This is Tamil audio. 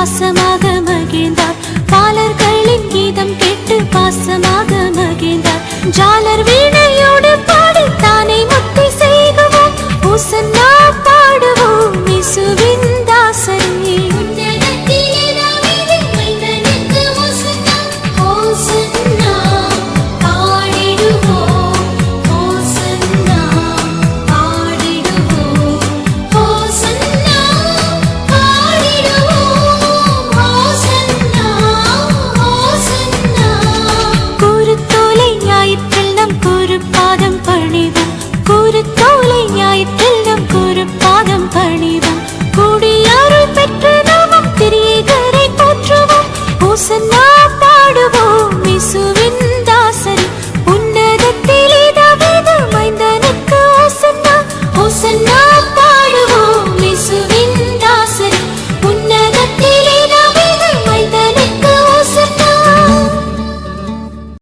பாசமாக மகிழ்ந்தார். பாலர்களின் கீதம் கேட்டு பாசமாக மகிழ்ந்தார். ஜாலர் வீணையோடு பாடி தானே முத்தி செய்குவோம். பூசன்